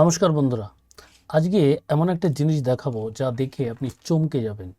নমস্কার বন্ধুরা। আজকে এমন একটা জিনিস দেখাবো যা দেখে আপনি চমকে যাবেন।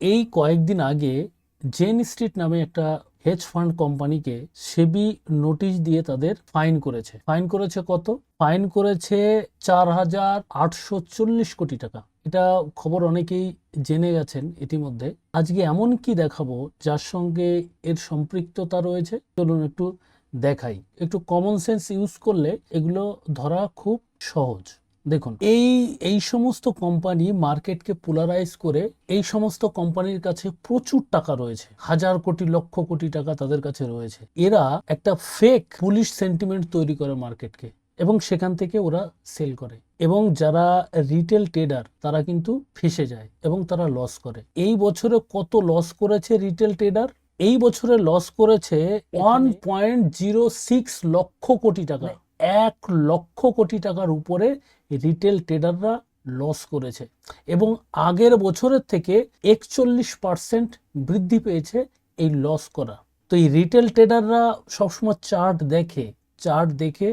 এই কয়েকদিন আগে জেন স্ট্রিট নামে একটা হেজ ফান্ড কোম্পানিকে সেবি নোটিশ দিয়ে তাদের ফাইন করেছে। ফাইন করেছে কত? ফাইন করেছে চার হাজার আটশো চল্লিশ কোটি টাকা। এটা খবর অনেকেই জেনে গেছেন ইতিমধ্যে। আজকে এমন কি দেখাবো যার সঙ্গে এর সম্পৃক্ততা রয়েছে? চলুন একটু দেখাই। একটু কমন সেন্স ইউজ করলে এগুলো ধরা খুব সহজ। দেখুন এই এই সমস্ত কোম্পানি মার্কেটকে পোলারাইজ করে এই সমস্ত কোম্পানির কাছে প্রচুর টাকা রয়েছে। হাজার কোটি লক্ষ কোটি টাকা তাদের কাছে রয়েছে। এরা একটা ফেক পুলিশ সেন্টিমেন্ট তৈরি করে মার্কেটকে এবং সেখান থেকে ওরা সেল করে এবং যারা রিটেল ট্রেডার তারা কিন্তু ফেসে যায় এবং তারা লস করে। এই বছরে কত লস করেছে রিটেল ট্রেডার এই বছরে লস করেছে one point zero six lakh crore টাকা। এক লক্ষ কোটি টাকার উপরে রিটেল ট্রেডাররা লস করেছে এবং আগের বছরের থেকে একচল্লিশ পার্সেন্ট বৃদ্ধি পেয়েছে এই লস করা। তো এই রিটেল ট্রেডাররা সবসময় চার্ট দেখে চার্ট দেখে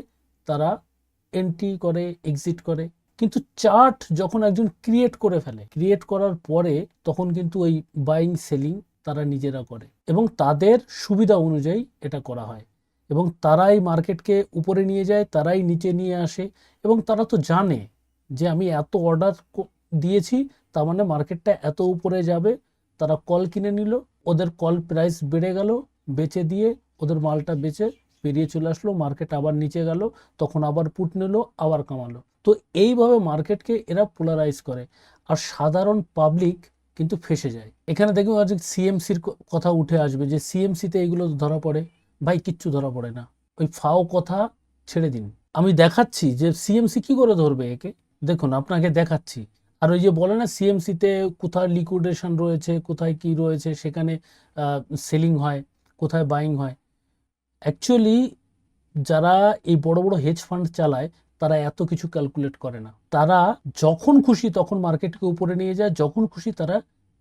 তারা এন্ট্রি করে এক্সিট করে। কিন্তু চার্ট যখন একজন ক্রিয়েট করে ফেলে ক্রিয়েট করার পরে তখন কিন্তু ওই বাইং সেলিং তারা নিজেরা করে এবং তাদের সুবিধা অনুযায়ী এটা করা হয়। এবং তারাই মার্কেটকে উপরে নিয়ে যায়, তারাই নিচে নিয়ে আসে এবং তারা তো জানে যে আমি এত অর্ডার দিয়েছি, তার মানে মার্কেটটা এত উপরে যাবে। তারা কল কিনে নিল, ওদের কল প্রাইস বেড়ে গেল, বেচে দিয়ে ওদের মালটা বেচে বেরিয়ে চলে আসলো, মার্কেট আবার নিচে গেল, তখন আবার পুট নিল, আবার কামালো। তো এইভাবে মার্কেটকে এরা পোলারাইজ করে আর সাধারণ পাবলিক কিন্তু ফেসে যায়। এখানে দেখুন আজ সিএমসির কথা উঠে আসবে যে সিএমসিতে এইগুলো ধরা পড়ে। ভাই, কিচ্ছু ধরা পড়ে না। ওই ফাও কথা ছেড়ে দিন। আমি দেখাচ্ছি যে সিএমসি কি করে ধরবে একে? দেখুন, আপনাকে দেখাচ্ছি। আর ওই যে বলে না সিএমসিতে কোথায় লিকুইডেশন রয়েছে, কোথায় কি রয়েছে, সেখানে সেলিং হয়, কোথায় বাইং হয়। অ্যাকচুয়ালি যারা এই বড় বড় হেজ ফান্ড চালায়, তারা এত কিছু ক্যালকুলেট করে না। তারা যখন খুশি তখন মার্কেটকে উপরে নিয়ে যায়, যখন খুশি তারা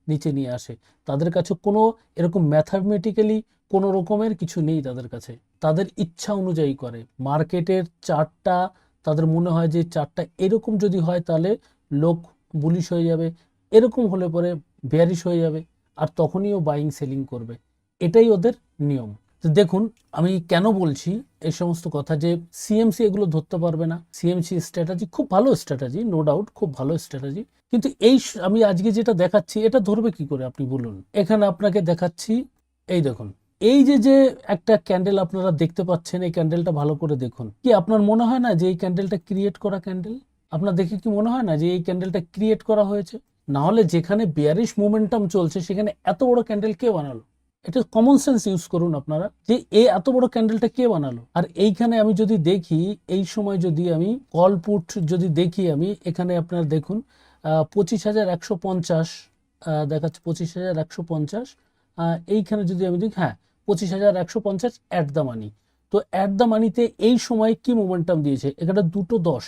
নিচে নিয়ে আসে। তাদের কাছে কোনো এরকম ম্যাথামেটিক্যালি কোনো রকমের কিছু নেই তাদের কাছে। তাদের ইচ্ছা অনুযায়ী করে। মার্কেটের চারটা তাদের মনে হয় যে চারটা এরকম যদি হয় তাহলে লোক বুলিশ হয়ে যাবে। এরকম হলে পরে বেয়ারিশ হয়ে যাবে। আর তখনই ও বাইং সেলিং করবে। এটাই ওদের নিয়ম। তো দেখুন, আমি কেন বলছি এই সমস্ত কথা যে সিএমসি এগুলো ধরতে পারবে না। সিএমসি স্ট্র্যাটাজি খুব ভালো স্ট্র্যাটাজি নো ডাউট খুব ভালো স্ট্র্যাটাজি কিন্তু এই আমি আজকে যেটা দেখাচ্ছি, এটা ধরবে কি করে আপনি বলুন? এখানে আপনাকে দেখাচ্ছি, এই দেখুন। এই যে যে একটা ক্যান্ডেল আপনারা দেখতে পাচ্ছেন, এই ক্যান্ডেলটা ভালো করে দেখুন। কি আপনার মনে হয় না যে এই ক্যান্ডেলটা ক্রিয়েট করা ক্যান্ডেল আপনার দেখে কি মনে হয় না যে এই ক্যান্ডেলটা ক্রিয়েট করা হয়েছে? না হলে যেখানে বিয়ারিশ মোমেন্টাম চলছে, সেখানে এত বড় ক্যান্ডেল কে বানালো? এটা কমন সেন্স ইউজ করুন আপনারা যে এই এত বড় ক্যান্ডেলটা কে বানালো? আর এইখানে আমি যদি দেখি, এই সময় যদি আমি কল পুট যদি দেখি আমি, এখানে আপনার দেখুন পঁচিশ হাজার একশো পঞ্চাশ দেখাচ্ছে পঁচিশ হাজার একশো পঞ্চাশ এইখানে যদি আমি দেখি হ্যাঁ পঁচিশ হাজার একশো পঞ্চাশ অ্যাট দ্য মানি তো অ্যাট দ্য মানিতে এই সময় কি মোমেন্টাম দিয়েছে? এখানে দুটো দশ।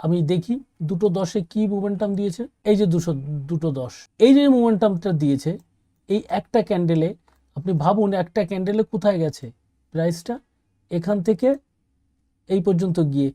আমি দেখি, দুটো দশে কি মোমেন্টাম দিয়েছে? এই যে দুশো, দুটো দশ। এই যে মোমেন্টামটা দিয়েছে, এই একটা ক্যান্ডেলে আপনি ভাবুন একটা ক্যান্ডেলে কোথায় গেছে প্রাইসটা এখান থেকে এই পর্যন্ত গিয়ে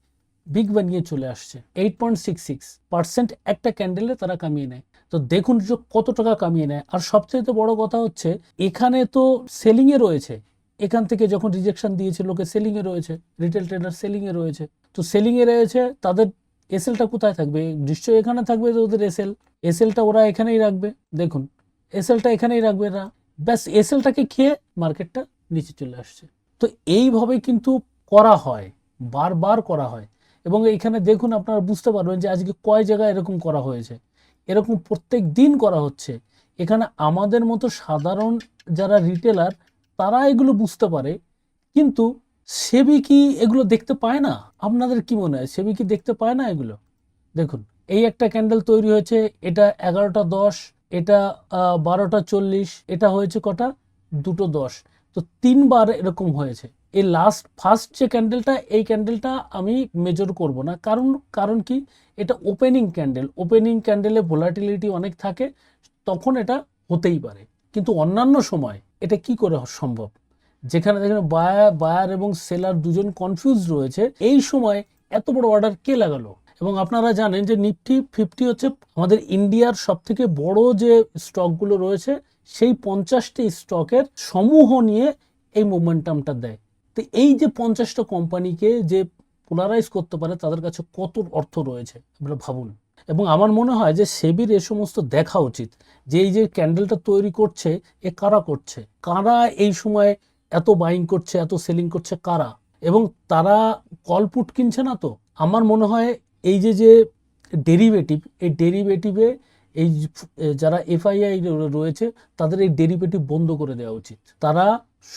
বিগ বানিয়ে চলে আসছে। Eight point six six percent একটা ক্যান্ডেলে তারা কামিয়ে নেয়। তো দেখুন কত টাকা কামিয়ে নেয়। আর সবচেয়ে বড় কথা হচ্ছে, এখানে তো সেলিংয়ে রয়েছে। এখান থেকে যখন রিজেকশন দিয়েছে লোকে সেলিংয়ে রয়েছে। রিটেল ট্রেডার সেলিংয়ে রয়েছে। তো সেলিংয়ে রয়েছে, তাদের এসএলটা কোথায় থাকবে? নিশ্চয়ই এখানে থাকবে তো ওদের এসএল এসএলটা ওরা এখানেই রাখবে। দেখুন এসএলটা এখানেই রাখবে এরা ব্যাস, এসএলটাকে খেয়ে মার্কেটটা নিচে চলে আসছে। তো এইভাবে কিন্তু করা হয়, বারবার করা হয়। এবং এইখানে দেখুন আপনারা বুঝতে পারবেন যে আজকে কয় জায়গায় এরকম করা হয়েছে। এরকম প্রত্যেক দিন করা হচ্ছে। এখানে আমাদের মতো সাধারণ যারা রিটেলার তারা এগুলো বুঝতে পারে। কিন্তু সেবি কি এগুলো দেখতে পায় না? আপনাদের কি মনে হয়? সেবি কি দেখতে পায় না এগুলো? দেখুন, এই একটা ক্যান্ডেল তৈরি হয়েছে, এটা এগারোটা দশ এটা বারোটা চল্লিশ, এটা হয়েছে কটা? দুটো দশ। তো তিনবার এরকম হয়েছে। এই লাস্ট ফার্স্ট যে ক্যান্ডেলটা এই ক্যান্ডেলটা আমি মেজর করব না। কারণ কারণ কি? এটা ওপেনিং ক্যান্ডেল ওপেনিং ক্যান্ডেলে ভোলাটিলিটি অনেক থাকে, তখন এটা হতেই পারে। কিন্তু অন্যান্য সময় এটা কি করে সম্ভব? যেখানে যেখানে বায়ার বায়ার এবং সেলার দুজন কনফিউজ রয়েছে, এই সময় এত বড় অর্ডার কে লাগালো? এবং আপনারা জানেন যে নিফটি ফিফটি হচ্ছে আমাদের ইন্ডিয়ার সব থেকে বড় যে স্টকগুলো রয়েছে, সেই পঞ্চাশটি স্টকের সমূহ নিয়ে এই মোমেন্টামটা দেয়। তো এই যে পঞ্চাশটা কোম্পানিকে যে পোলারাইজ করতে পারে, তাদের কাছে কত অর্থ রয়েছে আপনারা ভাবুন। এবং আমার মনে হয় যে সেবির এ সমস্ত দেখা উচিত, যে এই যে ক্যান্ডেলটা তৈরি করছে, এ কারা করছে? কারা এই সময় এত বাইং করছে, এত সেলিং করছে, কারা? এবং তারা কল পুট কিনছে না তো? আমার মনে হয় এই যে যে ডেরিভেটিভ এই ডেরিভেটিভে এই যারা এফআইআই রয়েছে, তাদের এই ডেরিভেটিভ বন্ধ করে দেওয়া উচিত। তারা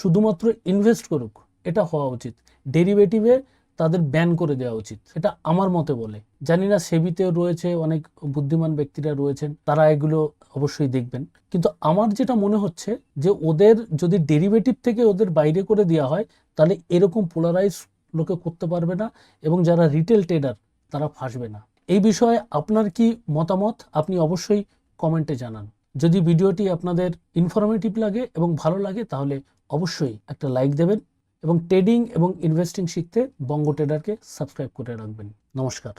শুধুমাত্র ইনভেস্ট করুক, এটা হওয়া উচিত। ডেরিভেটিভে তাদের ব্যান করে দেওয়া উচিত, এটা আমার মতে বলে। জানি না সেবিতেও রয়েছে, অনেক বুদ্ধিমান ব্যক্তিরা রয়েছেন, তারা এগুলো অবশ্যই দেখবেন। কিন্তু আমার যেটা মনে হচ্ছে, যে ওদের যদি ডেরিভেটিভ থেকে ওদের বাইরে করে দেওয়া হয়, তাহলে এরকম পোলারাইজ লোকে করতে পারবে না, এবং যারা রিটেল ট্রেডার তারা ফাঁসবে না। এই বিষয়ে আপনার কি মতামত? আপনি অবশ্যই কমেন্টে জানান। যদি ভিডিওটি আপনাদের ইনফরমেটিভ লাগে এবং ভালো লাগে, তাহলে অবশ্যই একটা লাইক দেবেন এবং ট্রেডিং এবং ইনভেস্টিং শিখতে বঙ্গ ট্রেডারকে সাবস্ক্রাইব করে রাখবেন। নমস্কার।